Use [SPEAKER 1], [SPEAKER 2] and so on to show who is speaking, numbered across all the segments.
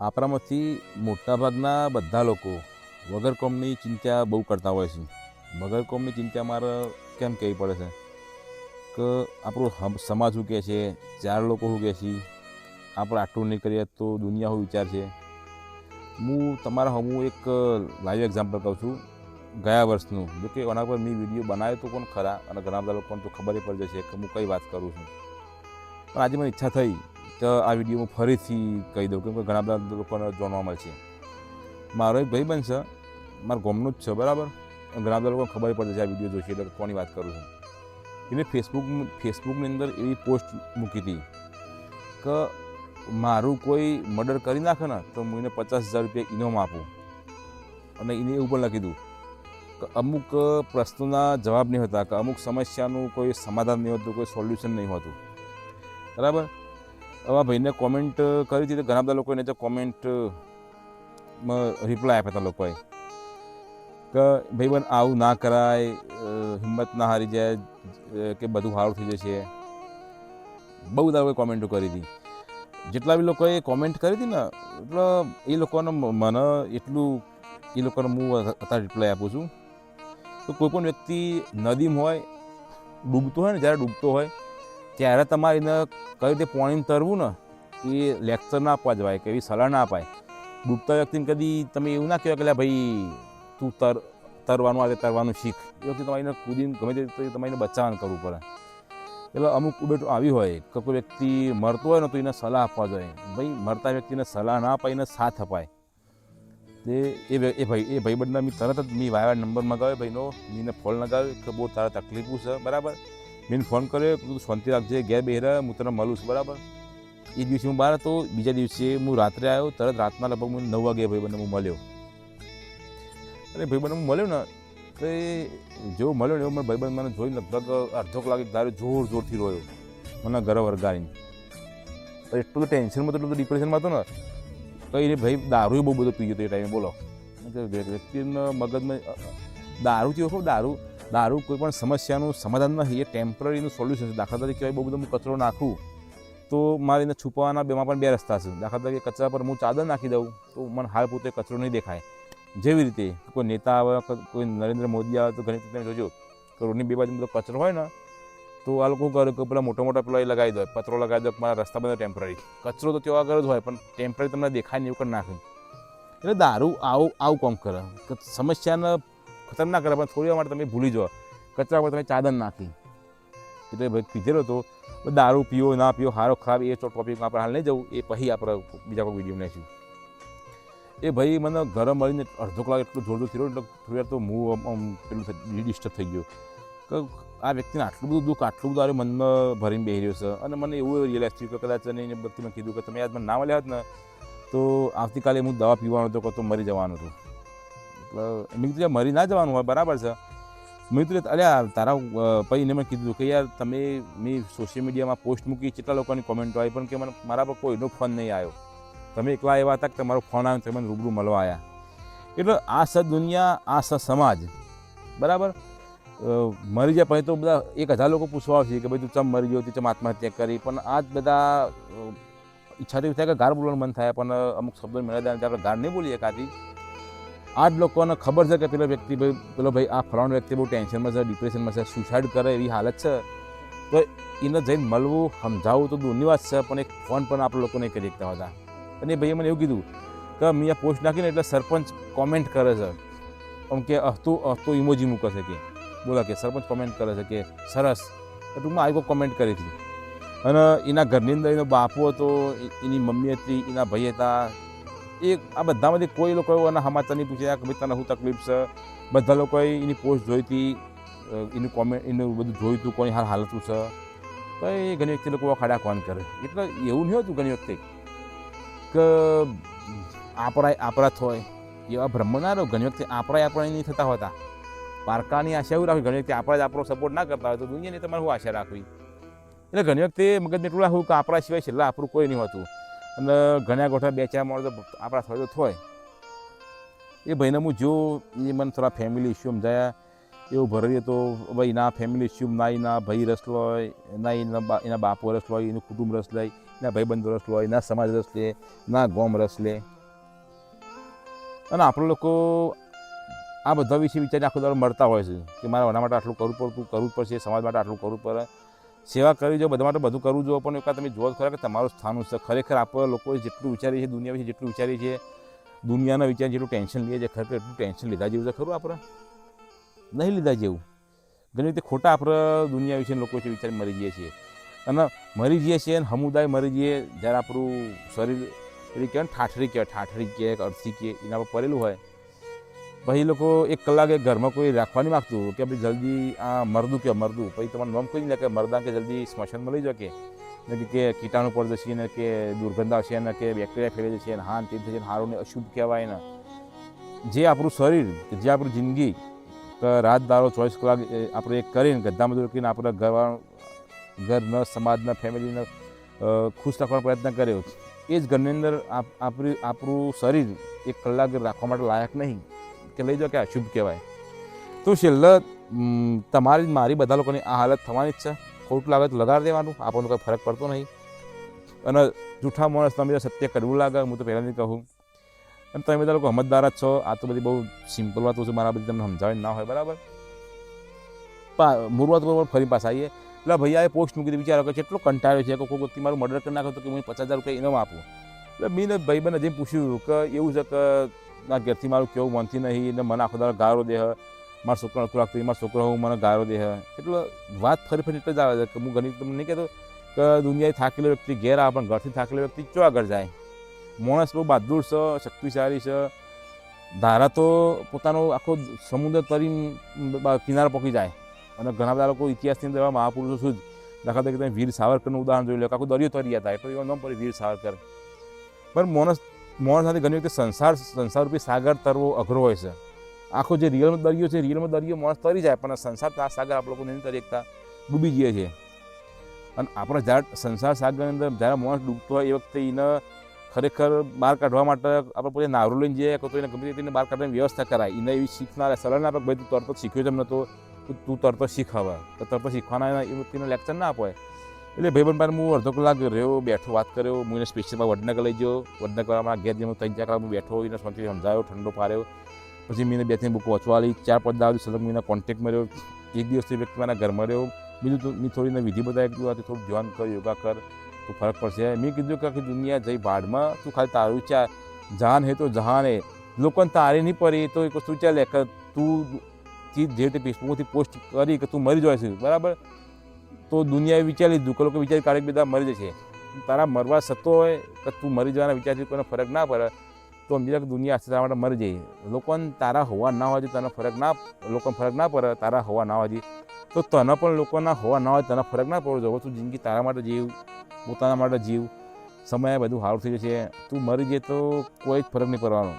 [SPEAKER 1] આપણામાંથી મોટાભાગના બધા લોકો વગર કોમની ચિંતા બહુ કરતા હોય છે. વગર કોમની ચિંતા મારે કેમ કહેવી પડે છે? કે આપણું સમાજ શું કહે છે? ચાર લોકો શું કહે છે? આપણે આટલું નહીં કરીએ તો દુનિયા શું વિચાર છે? હું તમારા હમું એક લાઈવ એક્ઝામ્પલ કહું છું. ગયા વર્ષનું, જો કે એના પર મેં વીડિયો બનાવ્યો તો પણ ખરા અને ઘણા બધા લોકોને તો ખબર પડી જશે કે હું કઈ વાત કરું છું. પણ આજે મને ઈચ્છા થઈ તો આ વીડિયો હું ફરીથી કહી દઉં કેમ કે ઘણા બધા લોકોને જાણવા મળશે મારો એક ભાઈબંધ છે, મારા ગામનું જ છે, બરાબર? ઘણા બધા લોકોને ખબર પડે છે આ વીડિયો જોશે એટલે કોની વાત કરું છું. એને ફેસબુક ફેસબુકની અંદર એવી પોસ્ટ મૂકી હતી કે મારું કોઈ મર્ડર કરી નાખે ને તો હું એને પચાસ હજાર રૂપિયા ઇનામ આપું. અને એને એવું પણ લખી દઉં કે અમુક પ્રશ્નોના જવાબ નહીં હોતા, કે અમુક સમસ્યાનું કોઈ સમાધાન નહીં હોતું, કોઈ સોલ્યુશન નહીં હોતું. બરાબર? હવે ભાઈને કોમેન્ટ કરી હતી તો ઘણા બધા લોકોએ એને કોમેન્ટમાં રિપ્લાય આપ્યા હતા લોકોએ. કે બન આવું ના કરાય હિંમત ના હારી જાય કે બધું સારું થઈ જશે. બહુ બધા લોકોએ કોમેન્ટો કરી હતી જેટલા બી લોકોએ કોમેન્ટ કરી હતી ને, એટલે એ લોકોને મને એટલું, એ લોકોને હું અત્યારે રિપ્લાય આપું છું. તો કોઈ પણ વ્યક્તિ નદીમાં હોય, ડૂબતો હોય ને, જ્યારે ડૂબતો હોય ત્યારે તમારે એને કઈ રીતે પાણીમાં તરવું ને, એ લેક્ચર ના આપવા જવાય કે એવી સલાહ ના અપાય. ડૂબતા વ્યક્તિને કદી તમે એવું ના કહેવાય કે ભાઈ, તું તર, તરવાનું આજે તરવાનું શીખ. એ વખતે તમારે એને કૂદીને ગમે તે રીતે તમારે એને બચાવવાનું કરવું પડે. એટલે અમુક ઉબેટ આવી હોય કે કોઈ વ્યક્તિ મરતો હોય ને તો એને સલાહ આપવા જોઈએ ભાઈ, મરતા વ્યક્તિને સલાહ ના અપાય, એને સાથ અપાય. તે એ એ ભાઈ, એ ભાઈબંધના મેં તરત જ મેં વાયર નંબર મગાવ્યો. ભાઈનો, મેં ફોન લગાવ્યો કે, બહુ તારા તકલીફો છે. બરાબર? મેં ફોન કર્યો તું શાંતિ રાખજે, ઘેર બેહરા, હું તને મળું છું, બરાબર? એ દિવસે હું બહાર હતો, બીજા દિવસે હું રાત્રે આવ્યો, તરત રાતના લગભગ હું નવ વાગે ભાઈબંધને હું મળ્યો. અને ભાઈબંધ હું મળ્યો ને, તો એ જેવો મળ્યો ને એવો મને ભાઈબંધ મને જોઈને લગભગ અડધો કલાક તારે જોર જોરથી રોયો, મને ઘરે વરગાડીને એટલું તો ટેન્શનમાં તો, એટલું તો ડિપ્રેશનમાં હતો ને, તો એને ભાઈ દારૂ બહુ બધો પીજો હતો એ ટાઈમે બોલો. વ્યક્તિના મગજમાં દારૂ થયો, ખબર? દારૂ દારૂ કોઈ પણ સમસ્યાનું સમાધાન નથી એ ટેમ્પરરીનું સોલ્યુશન છે. દાખલા તરીકે બહુ બધો હું કચરો નાખું, તો મારે એને છુપાવવાના બેમાં પણ બે રસ્તા છે. દાખલા તરીકે કચરા પર હું ચાદર નાખી દઉં, તો મને હાલ પોતે કચરો નહીં દેખાય. જેવી રીતે કોઈ નેતા આવે કોઈ નરેન્દ્ર મોદી આવે, તો ઘણી રીતે તમે જોજો કે રોડની બે બાજુ બધો કચરો હોય ને, તો આ લોકો કરે કે પેલા મોટા મોટા પેલા લગાવી દો, પત્રો લગાવી દો મારા રસ્તા બધા ટેમ્પરરી કચરો તો ત્યાં આગળ જ હોય, પણ ટેમ્પરરી તમને દેખાય નહીં એવું કરી નાખે. એટલે દારૂ આવું આવું કામ કરે. કે સમસ્યાને ખતરનાક કરે, પણ થોડી વાર માટે તમે ભૂલી જાઓ. કચરા પર તમે ચાદર નાખી. એટલે ભાઈ કીધેલો હતો દારૂ પીવો ના પીવો સારો ખરાબ, એ ટોપિક આપણે હાલ નહીં જવું. એ પછી આપણે બીજા કોઈ વીડિયો લઈશું એ ભાઈ મને ઘરે મળીને અડધો કલાક એટલું જોર જોર થયો, એટલે થોડી વાર તો હું પેલું ડિસ્ટર્બ થઈ ગયો. કે આ વ્યક્તિને આટલું બધું દુઃખ, આટલું બધું આરે મનમાં ભરીને બેસી રહ્યો છે. અને મને એવું રિયલાઇઝ થયું કે કદાચ એને વ્યક્તિને કીધું કે તમે યાદ મને ના મળ્યા હોત ને, તો આવતીકાલે હું દવા પીવાનો હતો કે તો મરી જવાનું હતું. એટલે મેં કીધું મરી ના જવાનું હોય, બરાબર છે. મેં કીધું અલ્યા, તારા પછી એને મેં કીધું કે, યાર, તમે મેં સોશિયલ મીડિયામાં પોસ્ટ મૂકી, કેટલા લોકોની કોમેન્ટો આવી, પણ કે મને, મારા પર કોઈનો ફોન નહીં આવ્યો. તમે એકલા એવા હતા કે તમારો ફોન આવ્યો તમે રૂબરૂ મળવા આવ્યા? એટલે આ સ દુનિયા, આ સ સમાજ, બરાબર? મરી જાય પછી તો બધા એક હજાર લોકો પૂછવા આવશે કે, ભાઈ, તું ચમ મરી ગયો તું ચમ આત્મહત્યા કરી? પણ આ જ બધા ઈચ્છા તો થાય કે ગાર બોલવાનું મન થાય, પણ અમુક શબ્દો મેળવ્યા આપણે ગાર નહીં બોલીએ કાથી આ જ લોકોને ખબર છે કે પેલો વ્યક્તિ ભાઈ, પેલો ભાઈ, આ ફલાણો વ્યક્તિ બહુ ટેન્શનમાં છે ડિપ્રેશનમાં છે સુસાઇડ કરે એવી હાલત છે. તો એને જઈને મળવું, સમજાવવું તો દૂરની વાત છે, પણ એક ફોન પણ આપણે લોકો નહીં કરી શકતા હતા. અને એ ભાઈએ મને એવું કીધું કે મેં આ પોસ્ટ નાખીને એટલે સરપંચ કોમેન્ટ કરે છે. આમ કે અહતું અહતું ઇમોજી મૂકે છે કે? બોલા કે, સરપંચ કોમેન્ટ કરે છે કે, સરસ. એ ટૂંકમાં આવી કોમેન્ટ કરી હતી. અને એના ઘરની અંદર એનો બાપુ હતો એની મમ્મી હતી, એના ભાઈ હતા એ આ બધામાંથી કોઈ લોકો એના સમાચાર નહીં પૂછ્યા કે ભાઈ તને શું તકલીફ છે? બધા લોકોએ એની પોસ્ટ જોઈ હતી એનું કોમેન્ટ એનું બધું જોયું હતું, કોની હાલ હાલતું છે? તો એ ઘણી વખતે લોકો ખાડા કોણ કરે. એટલે એવું નહીં હતું ઘણી વખતે કે આપણા આપણા હોય. એવા બ્રહ્મના રહો. ઘણી વખતે આપણા આપણે નહીં થતા હોતા. પારકાની આશા એવું રાખવી. ઘણી વખતે આપણા જ આપણો સપોર્ટ ના કરતા હોય તો દુનિયાની તમારે શું આશા રાખવી? એટલે ઘણી વખતે મગજને એટલું રાખવું કે આપણા સિવાય છેલ્લા આપણું કોઈ નહીં હોતું. અને ઘણા ગોઠા બે ચાર માણસો આપણા થયો હોય એ ભાઈને હું જો એ મને થોડા ફેમિલી ઇસ્યુ સમજાયા એવું ભરીએ તો, ભાઈ, ના ફેમિલી ઇસ્યુ ના, એના ભાઈ રસ લોય, ના, એના એના બાપો રસ લોય, એનું કુટુંબ રસ લે ના ભાઈબંધો રસ હોય ના સમાજ રસ લે, ના, ગોમ રસ લે. અને આપણે લોકો આ બધા વિશે વિચારીને આખો દાડો મળતા હોય છે કે મારે આના માટે આટલું કરવું પડતું, કરવું પડશે, સમાજ માટે આટલું કરવું પડે. સેવા કરવી જોઈએ બધા માટે બધું કરવું જોઈએ, પણ એક તમે જોવો ખરા કે તમારું સ્થાન છે. ખરેખર આપણે લોકો જેટલું વિચારીએ છીએ, દુનિયા વિશે જેટલું વિચારીએ છીએ, દુનિયાના વિચાર જેટલું ટેન્શન લઈએ છીએ, ખરેખર એટલું ટેન્શન લીધા જેવું છે ખરું આપણે? નહીં લીધા જેવું. ઘણી રીતે ખોટા આપણે દુનિયા વિશે લોકો વિશે વિચારી મરી જઈએ છીએ. અને મરી જઈએ છીએ અને સમુદાય મરી જઈએ, જ્યારે આપણું શરીર એટલે કહેવાય ઠાઠરી કહેવાય, ઠાઠરી કે અડસી કહે એના પર પડેલું હોય. પછી લોકો એક કલાકે ઘરમાં કોઈ રાખવા નહીં માગતું કે ભાઈ જલ્દી આ મરદું કે મરદું પછી તમારું નામ કોઈ નહીં કે મરદા કે જલ્દી સ્મશાનમાં લઈ જાઓ કે. ને કે- કીટાણુ પડ જશે ને કે દુર્ગંધ આવશે ને કે બેક્ટેરિયા ફેલાઈ જશે ને હાન તે થશે ને હારું ને અશુદ્ધ કહેવાય ને. જે આપણું શરીર કે જે આપણી જિંદગી રાત દારો ચોવીસ કલાક આપણે એક કરીને ગધા મજૂર કરીને આપણે ઘર ઘરના, સમાજના, ફેમિલીને ખુશ રાખવાનો પ્રયત્ન કર્યો. એ જ ઘરની અંદર આપ- આપણી, આપણું શરીર એક કલાક રાખવા માટે લાયક નહીં. કે લઈ જાઓ કે અશુભ કહેવાય. તો છેલ્લે તમારી, મારી બધા લોકોની આ હાલત થવાની જ છે. ખોટું લાગે તો લગાડી દેવાનું, આપણને કોઈ ફરક પડતો નહીં. અને જૂઠા માણસ તમે સત્ય કરવું લાગે, હું તો પહેલાંથી કહું. અને તમે બધા લોકો સમજદાર જ છો, આ તો બધી બહુ સિમ્પલ વાતો છે, મારા બધી તમને સમજાવી ના હોય, બરાબર? મૂળ વાત પર ફરી પાછા આવીએ. એટલે ભૈયાએ પોસ્ટ મૂકી દીધી, વિચારો કે કેટલો કંટાળ્યો છે, કે કોઈ વ્યક્તિ મારું મર્ડર કરી નાખ્યો તો કે હું પચાસ હજાર રૂપિયા ઇનામ આપું. એટલે મેં ભાઈ બને જેમ પૂછ્યું કે એવું છે કે ના ઘેરથી મારું કેવું મનથી નહીં ને મને આખો દાડો ગારો દેહ. મારા છોકરા નતું લાગતું. મારા છોકરો હું, મને ગારો દેહ. એટલે વાત ફરી ફરી એટલે જ આવે છે કે હું ઘણી તમને નહીં કહેતો કે દુનિયાએ થાકેલો વ્યક્તિ ઘેર આવે, પણ ઘરથી થાકેલો વ્યક્તિ ચો આગળ જાય? માણસ બહુ બહાદુર છે, શક્તિશાળી છે. ધારા તો પોતાનો આખો સમુદ્ર તરી કિનારે પહોંચી જાય. અને ઘણા બધા લોકો ઇતિહાસની અંદર મહાપુરુષો શું જ. દાખલા તરીકે તમે વીર સાવરકરનું ઉદાહરણ જોઈ લો આખો દરિયો તરી હતા એટલું એવા નામ પડે વીર સાવરકર. પણ માણસ માણસ સાથે ઘણી વખતે સંસાર, સંસારરૂપી સાગર તરવો અઘરો હોય છે. આખો જે રિયલમાં દરિયો છે, રિયલમાં દરિયો માણસ તરી જાય, પણ સંસાર, આ સાગર આપણે લોકો નહીં તરી એકતા ડૂબી જઈએ છીએ. અને આપણે જ્યારે સંસાર, સાગરની અંદર જ્યારે માણસ ડૂબતો હોય એ વખતે એને ખરેખર બહાર કાઢવા માટે આપણે પોતે નાવરું લઈને જઈએ તો એને ગમે રીતે બહાર કાઢવાની વ્યવસ્થા કરાય. એને એવી શીખનાર સલાહ આપે ભાઈ તું તરત જ શીખ્યો છે એમ નતો તો તરત જ શીખ હવે. તરત શીખવાના એ વ્યક્તિને લેક્ચર ના આપો. એટલે ભાઈ બંધ હું અડધો કલાક રહ્યો, બેઠો વાત કર્યો, હું એને સ્પેશિયલમાં વડનગર લઈ ગયો. વડનગરમાં ઘેર જેમ ત્રણ ચાર કલાક હું બેઠો, એને શાંતિથી સમજાયો ઠંડો પાડ્યો. પછી મેં બે ત્રણ બુક વાંચવા ચાર પાંચ દાવ સલગ મેં કોન્ટેક્ટ મળ્યો એક દિવસથી વ્યક્તિ મારા ઘરમાં રહ્યો. બીજું તો મેં થોડીને વિધિ બતાવી કીધું થોડું ધ્યાન કર, યોગા કર, તો ફરક પડશે. મેં કીધું કે દુનિયા જઈ ભાડમાં તું ખાલી તારું ચા જહાન હે તો જહાન હે. લોકોને તારે નહીં પડી તો એક વસ્તુ ચાલે કે તું જે રીતે ફેસબુકથી પોસ્ટ કરી કે તું મરી જાય છે બરાબર? તો દુનિયાએ વિચારી લીધું કે લોકો વિચારી કાઢે બધા મરી જશે. તારા મરવા સતો હોય કે તું મરી જવાના વિચારથી કોઈને ફરક ના પડે, તો સમજી દુનિયા આસ્તે તારા માટે મરી જાય લોકોને તારા હોવા ના હોય તને ફરક ના, લોકોને ફરક ના પડે, તારા હોવા ના હોય તો તને પણ લોકોના હોવા ના હોય તને ફરક ના પડવો જોઈએ. તું જિંદગી તારા માટે જીવ, પોતાના માટે જીવ. સમયે બધું સારું થઈ જશે. તું મરી જાય તો કોઈ જ ફરક નહીં પડવાનો.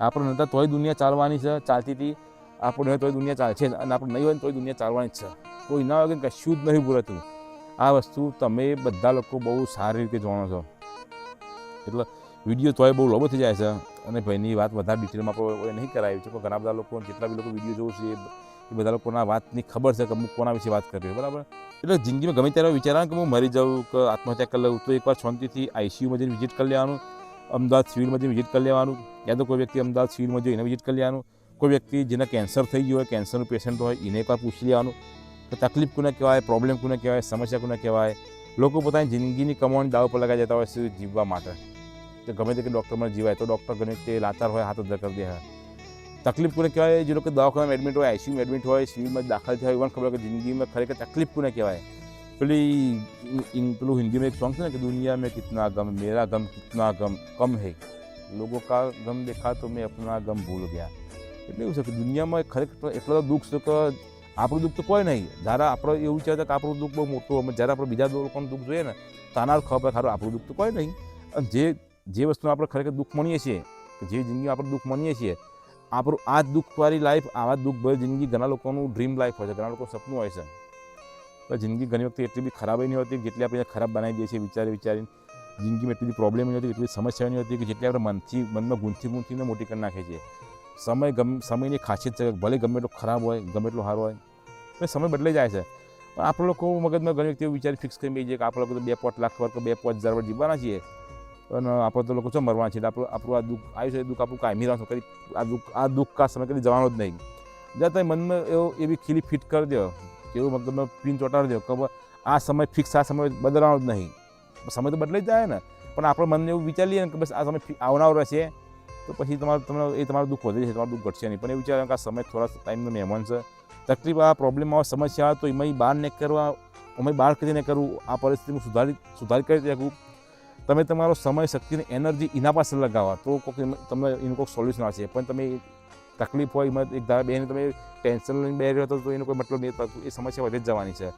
[SPEAKER 1] આપણે નહોતા તોય દુનિયા ચાલવાની છે, ચાલતી હતી. આપણે હોય તોય દુનિયા ચાલશે છે અને આપણે નહીં હોય તો દુનિયા ચાલવાની છે. કોઈ ના હોય કે કશું નહીં પૂરતું આ વસ્તુ તમે બધા લોકો બહુ સારી રીતે જાણો છો. એટલે વીડિયો તોય બહુ લાંબો થઈ જાય છે. અને ભાઈની વાત વધારે ડિટેલમાં આપણે નહીં કરાવી છે ઘણા બધા લોકો, જેટલા બી લોકો વીડિયો જોઉં છે એ એ બધા લોકોના વાતની ખબર છે કે હું કોના વિશે વાત કરી બરાબર? એટલે જિંદગીમાં ગમે ત્યારે વિચારવાનું કે હું મરી જાઉં, કે આત્મહત્યા કરી લઉં, તો એકવાર શાંતિથી આઈસીયુમાં જઈને વિઝિટ કરી લેવાનું. અમદાવાદ સિવિલમાં જઈને વિઝિટ કરી લેવાનું. યા તો કોઈ વ્યક્તિ અમદાવાદ સિવિલમાં જઈને વિઝિટ કરી લેવાનું. કોઈ વ્યક્તિ જેને કેન્સર થઈ ગયું હોય કેન્સરનું પેશન્ટ હોય, એને એકવાર પૂછી લેવાનું કે તકલીફ કોને કહેવાય પ્રોબ્લેમ કોને કહેવાય, સમસ્યા કોને કહેવાય? લોકો પોતાની જિંદગીની કમાણી દાવ પર લગાવી જતા હોય છે જીવવા માટે. કે ગમે તે કે ડૉક્ટરમાં જીવાય, તો ડૉક્ટર ગમે તે લાચાર હોય, હાથ અદ્ધર કરી દે હા તકલીફ કોને કહેવાય? જે લોકો દવાખાનામાં એડમિટ હોય આઈસીયુમાં એડમિટ હોય સિવિલમાં દાખલ થયા હોય એમને ખબર કે જિંદગીમાં ખરેખર તકલીફ કોને કહેવાય? પેલી ઇન- પેલું હિન્દીમાં એક સોંગ છે ને કે દુનિયા મેં કિતના ગમ મેરા ગમ કિતના ગમ કમ હૈ લોકો કા ગમ દેખા તો મેં અપના ગમ ભૂલ ગયા એટલે એવું છે કે દુનિયામાં ખરેખર એટલો બધો દુઃખ છે કે આપણું દુઃખ તો કોઈ નહીં. જ્યારે આપણે એવું વિચારતા કે આપણું દુઃખ બહુ મોટું અમે જ્યારે આપણે બીજા લોકોનું દુઃખ જોઈએ ને તાના ખબર ખારું આપણું દુઃખ તો કોઈ નહીં. અને જે જે વસ્તુનું આપણે ખરેખર દુઃખ માનીએ છીએ, કે જે જિંદગી આપણે દુઃખ માનીએ છીએ, આપણું આ દુઃખવાળી લાઈફ આવા દુઃખ ભરી જિંદગી ઘણા લોકોનું ડ્રીમ લાઈફ હોય છે, ઘણા લોકો સપનું હોય છે. તો જિંદગી ઘણી વખતે એટલી બી ખરાબ નહીં હોતી, જેટલી આપણે ખરાબ બનાવી દઈએ છીએ, વિચારી વિચારીને, જિંદગીમાં એટલી બધી પ્રોબ્લેમ નહીં હોતી, એટલી સમસ્યા નહીં હોતી, કે જેટલી આપણે મનથી, મનમાં ગુંથી ગૂંથીને મોટી કરી નાખીએ છીએ. સમય ગમ, સમયની ખાસિયત છે ભલે ગમે એટલો ખરાબ હોય, ગમે એટલો સારો હોય એ સમય બદલાઈ જાય છે. પણ આપણે લોકો મગજમાં ઘણી વ્યક્તિઓ વિચાર ફિક્સ કરી બેસીએ કે આપણે લોકો તો બે પાંચ લાખ કે બે પાંચ હજાર વર્ષ જીવવાના છીએ. પણ આપણે તો લોકો શું મરવાના છીએ આપણું આપણું આ દુઃખ આવ્યું છે દુઃખ આપણું કાયમી રહેવાનું કદી આ દુઃખ આ દુઃખ કા સમય કદી જવાનો જ નહીં. જ્યાં તમે મનમાં એવો, એવી ખીલી ફિટ કરી દો કેવું મગજમાં પિન ચોંટાડી દો કે આ સમય ફિક્સ આ સમય બદલવાનો જ નહીં. સમય તો બદલાઈ જાય ને. પણ આપણે મનને એવું વિચારી લઈએ ને કે બસ આ સમય આવનારો રહેશે. તો પછી તમારું તમને એ તમારું દુઃખ વધે છે, તમારું દુઃખ ઘટશે નહીં. પણ એ વિચારો કે આ સમય થોડા ટાઈમનો મહેમાન છે. તકલીફ, આ પ્રોબ્લેમ આવે સમસ્યા આવે તો એમાં બહાર ને કરવા અમે બહાર કરીને કરવું, આ પરિસ્થિતિમાં સુધારી સુધારી કરી શકું. તમે તમારો સમય, શક્તિને એનર્જી એના પાસે લગાવવા તો કોઈક તમને એનું કોઈક સોલ્યુશન આવશે. પણ તમે તકલીફ હોય, એમાં એક ધારા બેને તમે ટેન્શન લઈને બે રહ્યો તો એનો કોઈ મતલબ નહીં થતું એ સમસ્યા વધે જ જવાની છે.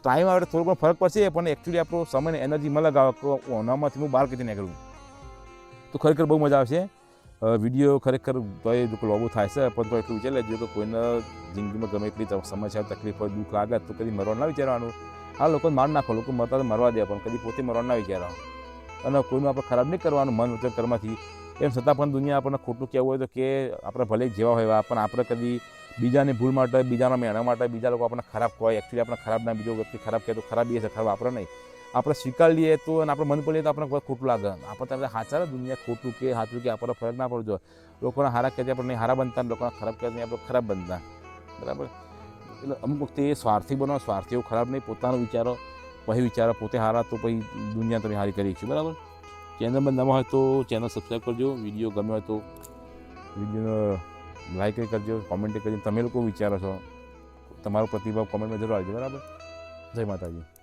[SPEAKER 1] ટાઈમ આવે થોડો પણ ફરક પડશે, પણ એકચ્યુઅલી આપણો સમય એનર્જીમાં લગાવવા તો ઓનામાંથી હું બહાર કરીને કરું તો ખરેખર બહુ મજા આવશે. વીડિયો ખરેખર તો એ લોબો થાય છે, પણ તો એટલું વિચારી લેજો કે કોઈને જિંદગીમાં ગમે એટલી સમસ્યા, તકલીફ હોય, દુઃખ લાગે તો કદી મરવા ના વિચારવાનું. આ લોકોને માર નાખો, લોકો મરતા તો મરવા દે, પણ કદી પોતે મરવા ના વિચારવાનું. અને કોઈનું આપણે ખરાબ નહીં કરવાનું, મન વચન કર્મથી એમ છતાં પણ દુનિયા આપણને ખોટું કહેવું હોય તો કે આપણે ભલે જેવા હોય એવા, પણ આપણે કદી બીજાની ભૂલ માટે, બીજાના મહેણા માટે બીજા લોકો આપણને ખરાબ કહે એકચ્યુઅલી આપણે ખરાબ ના બીજો વ્યક્તિ ખરાબ કહે તો ખરાબ એ છે, ખરાબ આપણે નહીં. આપણે સ્વીકાર લઈએ તો અને આપણે મન પડીએ તો આપણને ખોટું લાગે. આપણે તમે હાચા દુનિયા ખોટું કે સાચું કે આપણને ફરક ના પડજો. લોકોના હારા કહેતી આપણે નહીં, હારા બનતા લોકોને ખરાબ કહેતી આપણે ખરાબ બનતા. બરાબર? એટલે અમુક વખતે એ સ્વાર્થી બનો સ્વાર્થી ખરાબ નહીં, પોતાનો વિચારો, પછી વિચારો, પોતે હારા તો પછી દુનિયા તમે હારી કરી છે બરાબર? ચેનલમાં નવા હોય તો ચેનલ સબસ્ક્રાઈબ કરજો. વીડિયો ગમે હોય તો વિડીયોનો લાઈક કરજો કોમેન્ટ કરજો. તમે લોકો વિચારો છો, તમારો પ્રતિભાવ કોમેન્ટમાં જરૂર આવજો બરાબર? જય માતાજી.